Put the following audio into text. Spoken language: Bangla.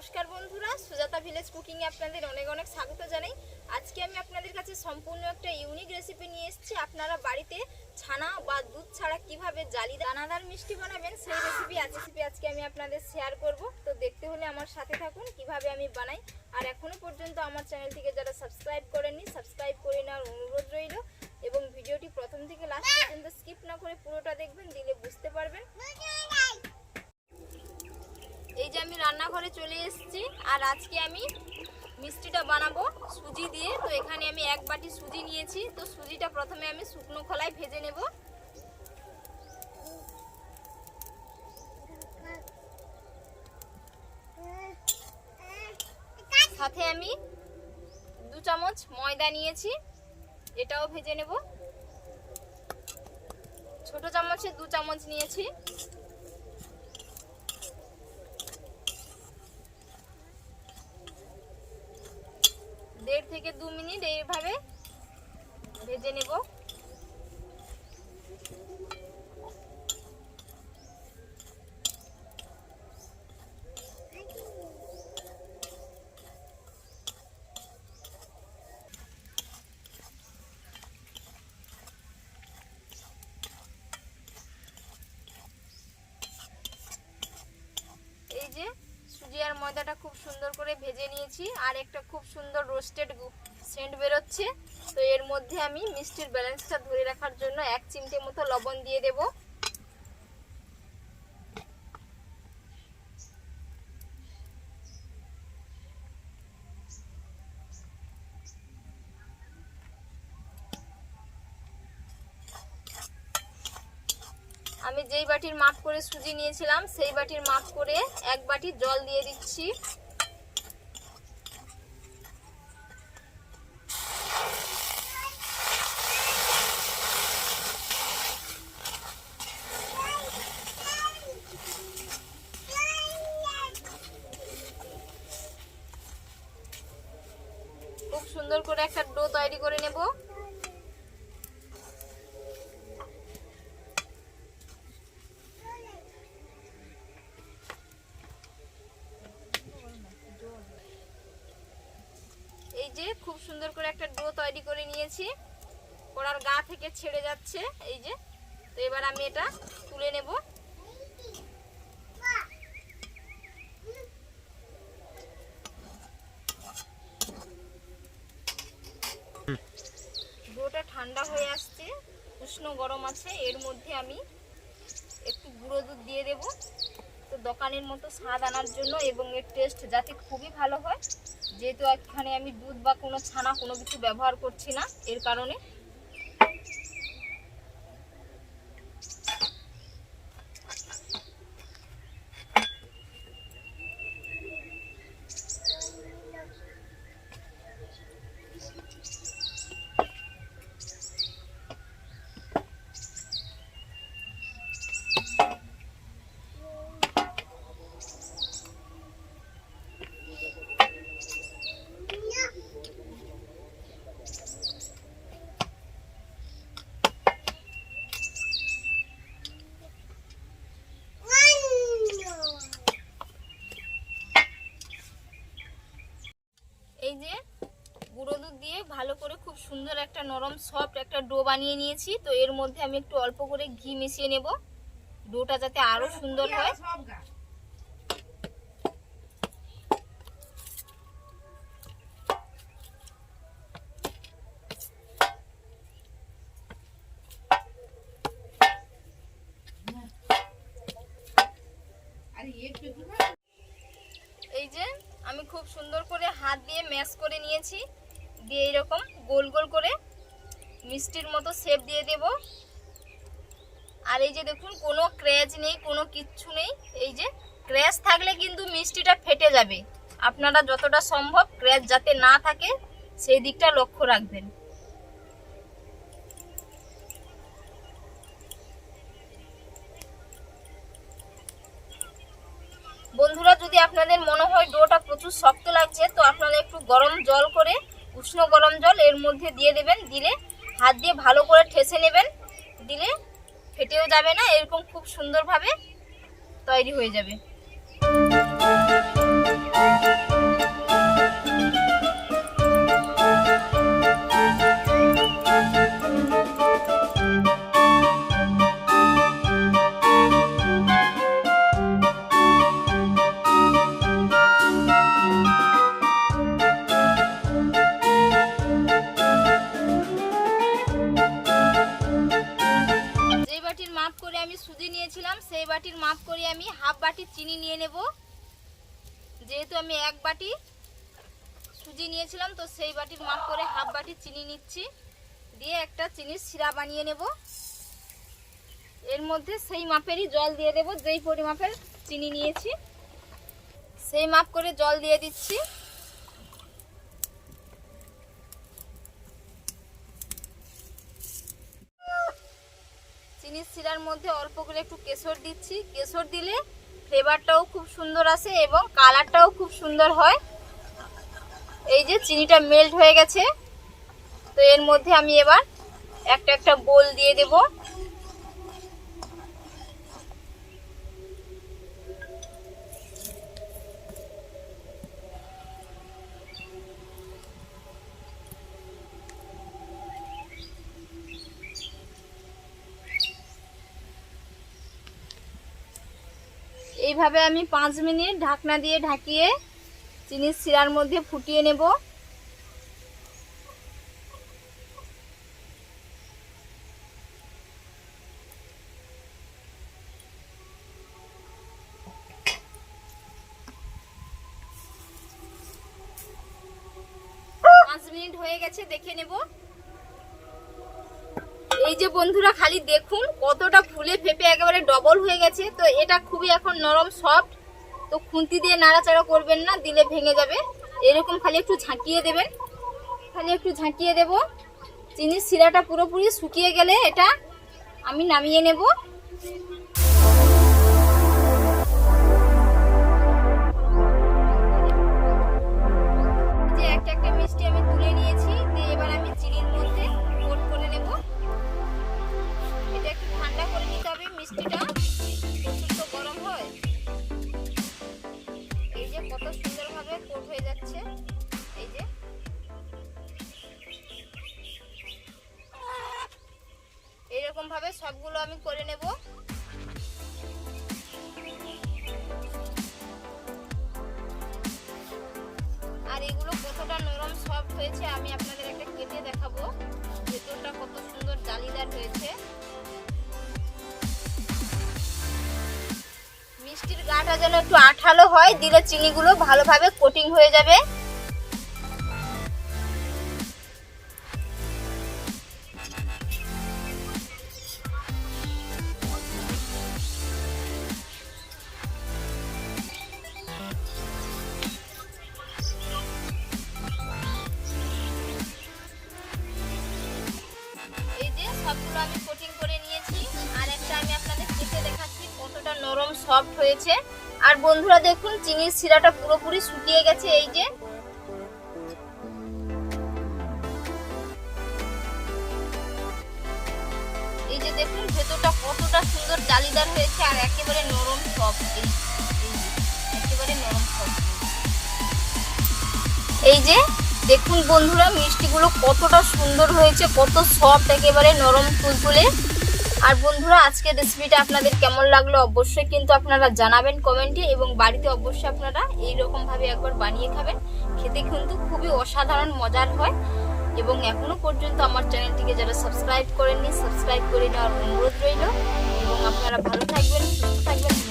নমস্কার বন্ধুরা, সুজাতা ভিলেজ কুকিংয়ে আপনাদের অনেক অনেক স্বাগত জানাই। আজকে আমি আপনাদের কাছে সম্পূর্ণ একটা ইউনিক রেসিপি নিয়ে এসেছি। আপনারা বাড়িতে ছানা বা দুধ ছাড়া কীভাবে জালি দানাদার মিষ্টি বানাবেন, সেই রেসিপি আজ রেসিপি আজকে আমি আপনাদের শেয়ার করব। তো দেখতে হলে আমার সাথে থাকুন, কীভাবে আমি বানাই। আর এখনও পর্যন্ত আমার চ্যানেলটিকে যারা সাবস্ক্রাইব করেননি সাবস্ক্রাইব করে নেওয়ার অনুরোধ রইল। এবং ভিডিওটি প্রথম থেকে লাস্ট পর্যন্ত স্কিপ না করে পুরোটা দেখবেন, দিলে বুঝতে পারবেন। এই যে আমি রান্নাঘরে চলে এসেছি, আর আজকে আমি মিষ্টিটা বানাবো সুজি দিয়ে। তো এখানে আমি এক বাটি সুজি নিয়েছি, তো সুজিটা প্রথমে আমি শুকনো খোলায় ভেজে নেব। সাথে আমি দু চামচ ময়দা নিয়েছি, এটাও ভেজে নেব। ছোট চামচে দু চামচ নিয়েছি। থেকে দু মিনিট এইভাবে ভেজে নেব এই যে সুজি আর ময়দাটা খুব সুন্দর করে ভেজে নিয়েছি আর একটা খুব সুন্দর রোস্টেড সেন্ট বেরোচ্ছে। তো এর মধ্যে আমি মিষ্টির ব্যালেন্সটা ধরে রাখার জন্য এক চিমটে মতো লবণ দিয়ে দেব। আমি যেই বাটির মাপ করে সুজি নিয়েছিলাম, সেই বাটির মাপ করে এক বাটি জল দিয়ে দিচ্ছি। খুব সুন্দর করে একটা ডো তৈরি করে নেব এই যে খুব সুন্দর করে একটা ডো তৈরি নিয়েছি কড়ার গা থেকে ছেড়ে যাচ্ছে, এই যে। তো এবার আমি এটা তুলে নেব। ডোটা ঠান্ডা হয়ে আসছে, উষ্ণ গরম আছে। এর মধ্যে আমি একটু গুঁড়ো দুধ দিয়ে দেব। তো দোকানের মতো স্বাদ আনার জন্য এবং এর টেস্ট যাতে খুবই ভালো হয়। যেহেতু এখানে আমি দুধ বা কোনো ছানা কোনো কিছু ব্যবহার করছি না, এর কারণে এই যে গুঁড়ো দুধ দিয়ে ভালো করে খুব সুন্দর একটা নরম সফট একটা ডো বানিয়ে নিয়েছি। তো এর মধ্যে আমি একটু অল্প করে ঘি মিশিয়ে নেব। ডোটা যাতে আরও সুন্দর হয়। খুব সুন্দর করে হাত দিয়ে ম্যাশ করে নিয়েছি। দিয়ে এরকম গোল গোল করে মিষ্টির মতো শেপ দিয়ে দেব। আর এই যে দেখুন, কোনো ক্র্যাচ নেই, কোনো কিচ্ছু নেই। এই যে ক্র্যাচ থাকলে কিন্তু মিষ্টিটা ফেটে যাবে। আপনারা যতটা সম্ভব ক্র্যাচ যাতে না থাকে, সেই দিকটা লক্ষ্য রাখবেন। যদি আপনাদের মনে হয় ডোটা প্রচুর শক্ত লাগছে, তো আপনারা একটু গরম জল করে, উষ্ণ গরম জল এর মধ্যে দিয়ে দেবেন, দিলে হাত দিয়ে ভালো করে ঠেসে নেবেন, দিলে ফেটেও যাবে না, এরকম খুব সুন্দরভাবে তৈরি হয়ে যাবে। যেহেতু আমি এক বাটি সুজি নিয়েছিলাম, তো সেই বাটির মাপ করে হাফ বাটি চিনি নিচ্ছি। দিয়ে একটা চিনির শিরা বানিয়ে নেব। এর মধ্যে সেই মাপেরই জল দিয়ে দেব, যেই পরিমাপের চিনি নিয়েছি। সেই মাপ করে জল দিয়ে দিচ্ছি। চিনির শিরার মধ্যে অল্প করে একটু কেশর দিচ্ছি। কেশর দিলে ফ্লেভারটাও খুব সুন্দর আসে এবং কালারটাও খুব সুন্দর হয়। এই যে চিনিটা মেল্ট হয়ে গেছে। তো এর মধ্যে আমি এবার একটা একটা বোল দিয়ে দেব। এইভাবে আমি পাঁচ মিনিট ঢাকনা দিয়ে ঢাকিয়ে চিনির শিরার মধ্যে ফুটিয়ে নেব। পাঁচ মিনিট হয়ে গেছে, দেখে নেব। এই যে বন্ধুরা, খালি দেখুন কতটা ফুলে ফেপে ডবল হয়ে গেছে, তো এটা খুবই এখন নরম সফট তো খুন্তি দিয়ে নাড়াচাড়া করবেন না, দিলে ভেঙে যাবে। এরকম খালি একটু ঝাঁকিয়ে দেবেন। খালি একটু ঝাঁকিয়ে দেব। চিনির শিরাটা পুরোপুরি শুকিয়ে গেলে এটা আমি নামিয়ে নেব। যে কত সুন্দরভাবে কোট হয়ে যাচ্ছে? এই যে। এইরকম ভাবে সবগুলো আমি করে নেব। আর এগুলো কতটা নরম সফট হয়েছে আমি আপনাদের একটা কেটে দেখাবো। ভেতরটা কত সুন্দর জালিদার হয়েছে। মিষ্টির গাটা যেন একটু আঠালো হয়, দিলে চিনিগুলো ভালোভাবে কোটিং হয়ে যাবে। এই যে সবগুলো আমি সফট হয়েছে। আর বন্ধুরা দেখুন চিনির শিরাটা পুরোপুরি শুকিয়ে গেছে এই যে। এই যে দেখুন ভেতরটা কতটা সুন্দর জালিদার হয়েছে আর একেবারে নরম সফট এই এই যে, একেবারে নরম সফট এই যে দেখুন বন্ধুরা মিষ্টিগুলো কতটা সুন্দর হয়েছে কত সফট একেবারে নরম তুলতুলে আর বন্ধুরা, আজকের রেসিপিটা আপনাদের কেমন লাগল অবশ্যই কিন্তু আপনারা জানাবেন কমেন্টে এবং বাড়িতে অবশ্যই আপনারা এইরকমভাবে একবার বানিয়ে খাবেন। খেতে কিন্তু খুবই অসাধারণ, মজার হয়। এবং এখনও পর্যন্ত আমার চ্যানেলটিকে যারা সাবস্ক্রাইব করেননি সাবস্ক্রাইব করে নেওয়ার অনুরোধ রইল। এবং আপনারা ভালো থাকবেন, সুস্থ থাকবেন।